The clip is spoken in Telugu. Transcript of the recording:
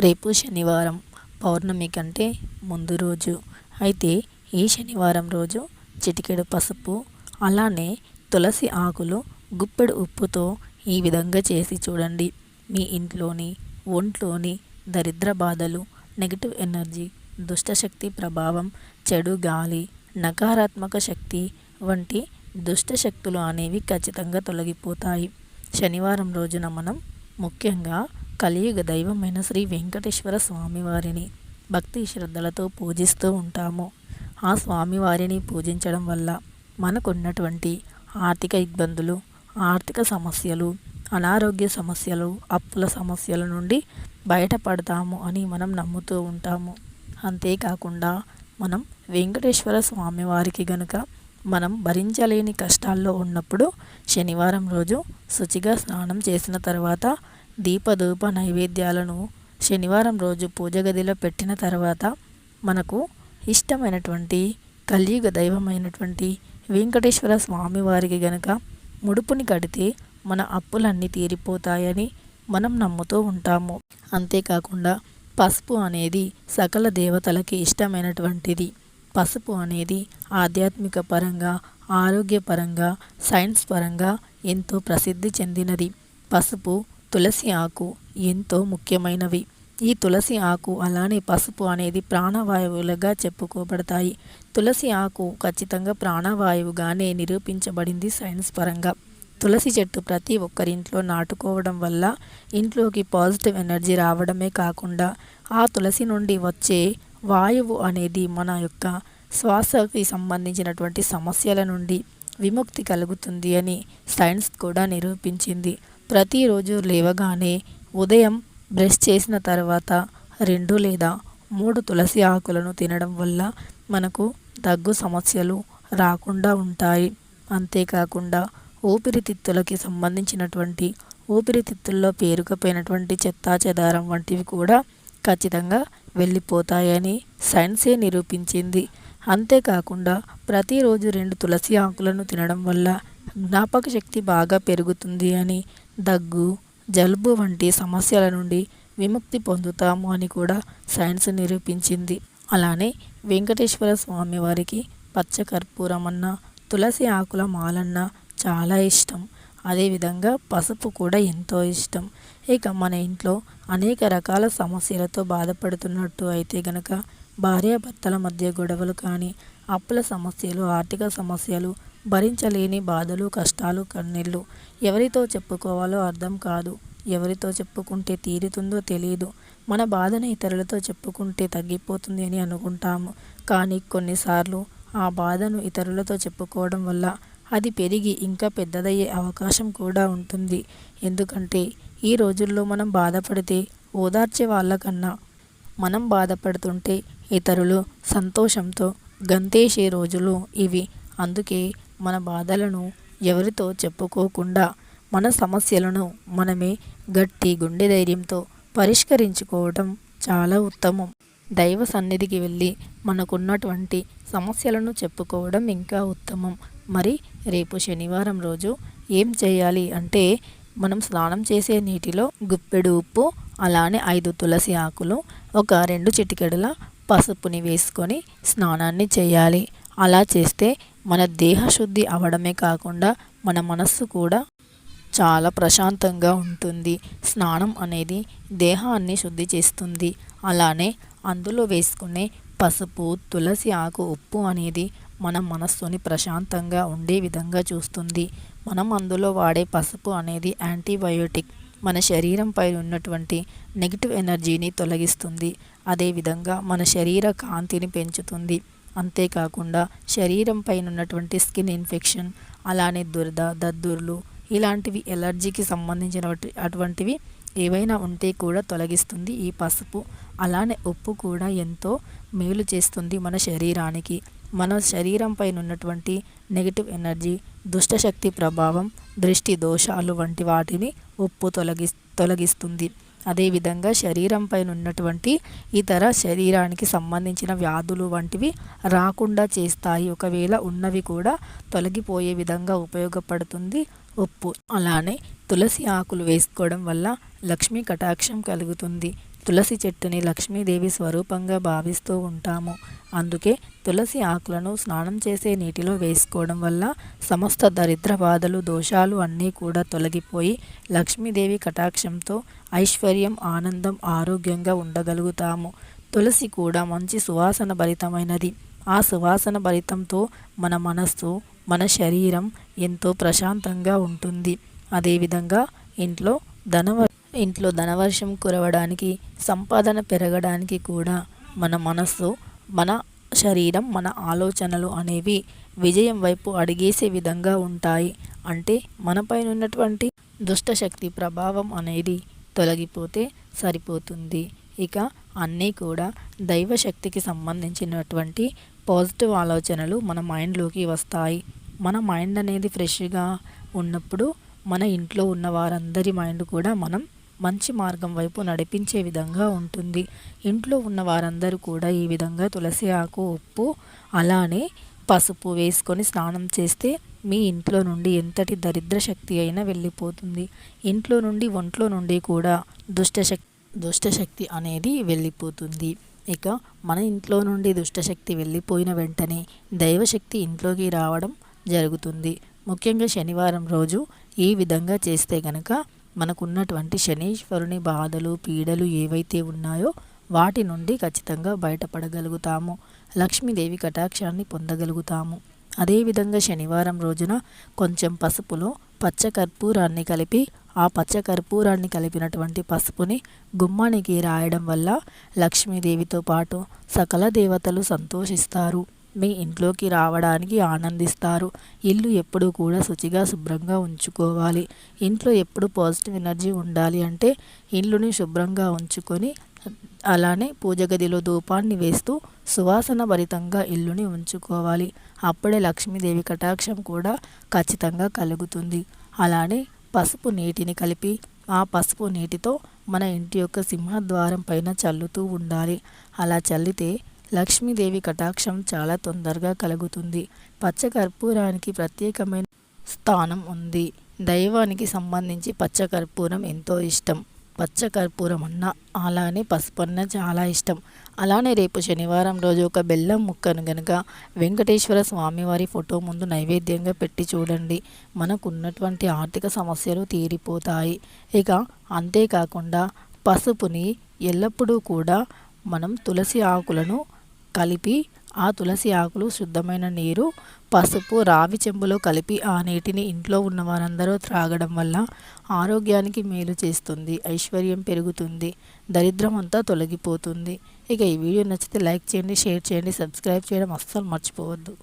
రేపు శనివారం పౌర్ణమి కంటే ముందు రోజు. అయితే ఈ శనివారం రోజు చిటికెడు పసుపు అలానే తులసి ఆకులు గుప్పెడు ఉప్పుతో ఈ విధంగా చేసి చూడండి. మీ ఇంట్లోని ఒంట్లోని దరిద్ర బాధలు నెగిటివ్ ఎనర్జీ దుష్టశక్తి ప్రభావం చెడు గాలి నకారాత్మక శక్తి వంటి దుష్టశక్తులు అనేవి ఖచ్చితంగా తొలగిపోతాయి. శనివారం రోజున మనం ముఖ్యంగా కలియుగ దైవమైన శ్రీ వెంకటేశ్వర స్వామివారిని భక్తి శ్రద్ధలతో పూజిస్తూ ఉంటాము. ఆ స్వామివారిని పూజించడం వల్ల మనకున్నటువంటి ఆర్థిక ఇబ్బందులు ఆర్థిక సమస్యలు అనారోగ్య సమస్యలు అప్పుల సమస్యల నుండి బయటపడతాము అని మనం నమ్ముతూ ఉంటాము. అంతేకాకుండా మనం వెంకటేశ్వర స్వామివారికి గనుక మనం భరించలేని కష్టాల్లో ఉన్నప్పుడు శనివారం రోజు శుచిగా స్నానం చేసిన తర్వాత దీపధూప నైవేద్యాలను శనివారం రోజు పూజ గదిలో పెట్టిన తర్వాత మనకు ఇష్టమైనటువంటి కలియుగ దైవమైనటువంటి వెంకటేశ్వర స్వామి వారికి గనక ముడుపుని కడితే మన అప్పులన్నీ తీరిపోతాయని మనం నమ్ముతూ ఉంటాము. అంతేకాకుండా పసుపు అనేది సకల దేవతలకి ఇష్టమైనటువంటిది. పసుపు అనేది ఆధ్యాత్మిక పరంగా ఆరోగ్యపరంగా సైన్స్ పరంగా ఎంతో ప్రసిద్ధి చెందినది. పసుపు తులసి ఆకు ఎంతో ముఖ్యమైనవి. ఈ తులసి ఆకు అలానే పసుపు అనేది ప్రాణవాయువులుగా చెప్పుకోబడతాయి. తులసి ఆకు ఖచ్చితంగా ప్రాణవాయువుగానే నిరూపించబడింది సైన్స్ పరంగా. తులసి చెట్టు ప్రతి ఒక్కరింట్లో నాటుకోవడం వల్ల ఇంట్లోకి పాజిటివ్ ఎనర్జీ రావడమే కాకుండా ఆ తులసి నుండి వచ్చే వాయువు అనేది మన యొక్క శ్వాసకి సంబంధించినటువంటి సమస్యల నుండి విముక్తి కలుగుతుంది అని సైన్స్ కూడా నిరూపించింది. ప్రతిరోజు లేవగానే ఉదయం బ్రష్ చేసిన తర్వాత రెండు లేదా మూడు తులసి ఆకులను తినడం వల్ల మనకు దగ్గు సమస్యలు రాకుండా ఉంటాయి. అంతేకాకుండా ఊపిరితిత్తులకి సంబంధించినటువంటి ఊపిరితిత్తుల్లో పేరుకుపోయినటువంటి చెత్తా చెదారం వంటివి కూడా ఖచ్చితంగా వెళ్ళిపోతాయని సైన్సే నిరూపించింది. అంతేకాకుండా ప్రతిరోజు రెండు తులసి ఆకులను తినడం వల్ల జ్ఞాపక శక్తి బాగా పెరుగుతుంది అని దగ్గు జలుబు వంటి సమస్యల నుండి విముక్తి పొందుతాము అని కూడా సైన్స్ నిరూపించింది. అలానే వెంకటేశ్వర స్వామి వారికి పచ్చకర్పూరం అన్న తులసి ఆకుల మాలన్న చాలా ఇష్టం. అదేవిధంగా పసుపు కూడా ఎంతో ఇష్టం. ఇక మన ఇంట్లో అనేక రకాల సమస్యలతో బాధపడుతున్నట్టు అయితే గనక భార్యాభర్తల మధ్య గొడవలు కానీ అప్పుల సమస్యలు ఆర్థిక సమస్యలు భరించలేని బాధలు కష్టాలు కన్నీళ్ళు ఎవరితో చెప్పుకోవాలో అర్థం కాదు. ఎవరితో చెప్పుకుంటే తీరుతుందో తెలియదు మన బాధను ఇతరులతో చెప్పుకుంటే తగ్గిపోతుంది అని అనుకుంటాము. కానీ కొన్నిసార్లు ఆ బాధను ఇతరులతో చెప్పుకోవడం వల్ల అది పెరిగి ఇంకా పెద్దదయ్యే అవకాశం కూడా ఉంటుంది. ఎందుకంటే ఈ రోజుల్లో మనం బాధపడితే ఓదార్చే వాళ్ళకన్నా మనం బాధపడుతుంటే ఇతరులు సంతోషంతో గంతేసే రోజులు ఇవి. అందుకే మన బాధలను ఎవరితో చెప్పుకోకుండా మన సమస్యలను మనమే గట్టి గుండె ధైర్యంతో పరిష్కరించుకోవటం చాలా ఉత్తమం. దైవ సన్నిధికి వెళ్ళి మనకున్నటువంటి సమస్యలను చెప్పుకోవడం ఇంకా ఉత్తమం. మరి రేపు శనివారం రోజు ఏం చేయాలి అంటే మనం స్నానం చేసే నీటిలో గుప్పెడు ఉప్పు అలానే ఐదు తులసి ఆకులు ఒక రెండు చిటికెడుల పసుపుని వేసుకొని స్నానాన్ని చేయాలి. అలా చేస్తే మన దేహశుద్ధి అవడమే కాకుండా మన మనస్సు కూడా చాలా ప్రశాంతంగా ఉంటుంది. స్నానం అనేది దేహాన్ని శుద్ధి చేస్తుంది. అలానే అందులో వేసుకునే పసుపు తులసి ఆకు ఉప్పు అనేది మన మనస్సుని ప్రశాంతంగా ఉండే విధంగా చూస్తుంది. మనం అందులో వాడే పసుపు అనేది యాంటీబయోటిక్. మన శరీరంపై ఉన్నటువంటి నెగిటివ్ ఎనర్జీని తొలగిస్తుంది. అదేవిధంగా మన శరీర కాంతిని పెంచుతుంది. అంతేకాకుండా శరీరం పైన ఉన్నటువంటి స్కిన్ ఇన్ఫెక్షన్ అలానే దురద దద్దుర్లు ఇలాంటివి ఎలర్జీకి సంబంధించిన అటువంటివి ఏవైనా ఉంటే కూడా తొలగిస్తుంది ఈ పసుపు. అలానే ఉప్పు కూడా ఎంతో మేలు చేస్తుంది మన శరీరానికి. మన శరీరం పైన ఉన్నటువంటి నెగిటివ్ ఎనర్జీ దుష్టశక్తి ప్రభావం దృష్టి దోషాలు వంటి వాటిని ఉప్పు తొలగి తొలగిస్తుంది. అదేవిధంగా శరీరం పైన ఉన్నటువంటి ఇతర శరీరానికి సంబంధించిన వ్యాధులు వంటివి రాకుండా చేస్తాయి. ఒకవేళ ఉన్నవి కూడా తొలగిపోయే విధంగా ఉపయోగపడుతుంది ఉప్పు. అలానే తులసి ఆకులు వేసుకోవడం వల్ల లక్ష్మీ కటాక్షం కలుగుతుంది. తులసి చెట్టుని లక్ష్మీదేవి స్వరూపంగా భావిస్తూ ఉంటాము. అందుకే తులసి ఆకులను స్నానం చేసే నీటిలో వేసుకోవడం వల్ల సమస్త దరిద్ర బాధలు దోషాలు అన్నీ కూడా తొలగిపోయి లక్ష్మీదేవి కటాక్షంతో ఐశ్వర్యం ఆనందం ఆరోగ్యంగా ఉండగలుగుతాము. తులసి కూడా మంచి సువాసన భరితమైనది. ఆ సువాసన భరితంతో మన మనస్సు మన శరీరం ఎంతో ప్రశాంతంగా ఉంటుంది. అదేవిధంగా ఇంట్లో ధనవ ఇంట్లో ధనవర్షం కురవడానికి సంపాదన పెరగడానికి కూడా మన మనస్సు మన శరీరం మన ఆలోచనలు అనేవి విజయం వైపు అడిగేసే విధంగా ఉంటాయి. అంటే మనపైన ఉన్నటువంటి దుష్టశక్తి ప్రభావం అనేది తొలగిపోతే సరిపోతుంది. ఇక అన్నీ కూడా దైవశక్తికి సంబంధించినటువంటి పాజిటివ్ ఆలోచనలు మన మైండ్లోకి వస్తాయి. మన మైండ్ అనేది ఫ్రెష్గా ఉన్నప్పుడు మన ఇంట్లో ఉన్న వారందరి మైండ్ కూడా మనం మంచి మార్గం వైపు నడిపించే విధంగా ఉంటుంది. ఇంట్లో ఉన్న వారందరూ కూడా ఈ విధంగా తులసి ఆకు ఉప్పు అలానే పసుపు వేసుకొని స్నానం చేస్తే మీ ఇంట్లో నుండి ఎంతటి దరిద్ర శక్తి అయినా వెళ్ళిపోతుంది. ఇంట్లో నుండి ఒంట్లో నుండి కూడా దుష్టశక్తి దుష్టశక్తి అనేది వెళ్ళిపోతుంది. ఇక మన ఇంట్లో నుండి దుష్టశక్తి వెళ్ళిపోయిన వెంటనే దైవశక్తి ఇంట్లోకి రావడం జరుగుతుంది. ముఖ్యంగా శనివారం రోజు ఈ విధంగా చేస్తే గనక మనకున్నటువంటి శనీశ్వరుని బాధలు పీడలు ఏవైతే ఉన్నాయో వాటి నుండి ఖచ్చితంగా బయటపడగలుగుతాము. లక్ష్మీదేవి కటాక్షాన్ని పొందగలుగుతాము. అదేవిధంగా శనివారం రోజున కొంచెం పసుపులో పచ్చ కర్పూరాన్ని కలిపి ఆ పచ్చ కర్పూరాన్ని కలిపినటువంటి పసుపుని గుమ్మానికి రాయడం వల్ల లక్ష్మీదేవితో పాటు సకల దేవతలు సంతోషిస్తారు. మీ ఇంట్లోకి రావడానికి ఆనందిస్తారు. ఇల్లు ఎప్పుడు కూడా శుచిగా శుభ్రంగా ఉంచుకోవాలి. ఇంట్లో ఎప్పుడు పాజిటివ్ ఎనర్జీ ఉండాలి అంటే ఇల్లుని శుభ్రంగా ఉంచుకొని అలానే పూజ గదిలో ధూపాన్ని వేస్తూ సువాసన భరితంగా ఇల్లుని ఉంచుకోవాలి. అప్పుడే లక్ష్మీదేవి కటాక్షం కూడా ఖచ్చితంగా కలుగుతుంది. అలానే పసుపు నీటిని కలిపి ఆ పసుపు నీటితో మన ఇంటి యొక్క సింహద్వారం పైన చల్లుతూ ఉండాలి. అలా చల్లితే లక్ష్మీదేవి కటాక్షం చాలా తొందరగా కలుగుతుంది. పచ్చకర్పూరానికి ప్రత్యేకమైన స్థానం ఉంది. దైవానికి సంబంధించి పచ్చకర్పూరం ఎంతో ఇష్టం. పచ్చకర్పూరం అన్న అలానే పసుపు అన్న చాలా ఇష్టం. అలానే రేపు శనివారం రోజు ఒక బెల్లం ముక్కను గనుక వెంకటేశ్వర స్వామివారి ఫోటో ముందు నైవేద్యంగా పెట్టి చూడండి. మనకు ఉన్నటువంటి ఆర్థిక సమస్యలు తీరిపోతాయి. ఇక అంతేకాకుండా పసుపుని ఎల్లప్పుడూ కూడా మనం తులసి ఆకులను కలిపి ఆ తులసి ఆకులు శుద్ధమైన నీరు పసుపు రావి చెంబులో కలిపి ఆ నీటిని ఇంట్లో ఉన్న వారందరూ త్రాగడం వల్ల ఆరోగ్యానికి మేలు చేస్తుంది ఐశ్వర్యం పెరుగుతుంది దరిద్రం అంతా తొలగిపోతుంది. ఇక ఈ వీడియో నచ్చితే లైక్ చేయండి షేర్ చేయండి సబ్స్క్రైబ్ చేయడం అస్సలు మర్చిపోవద్దు.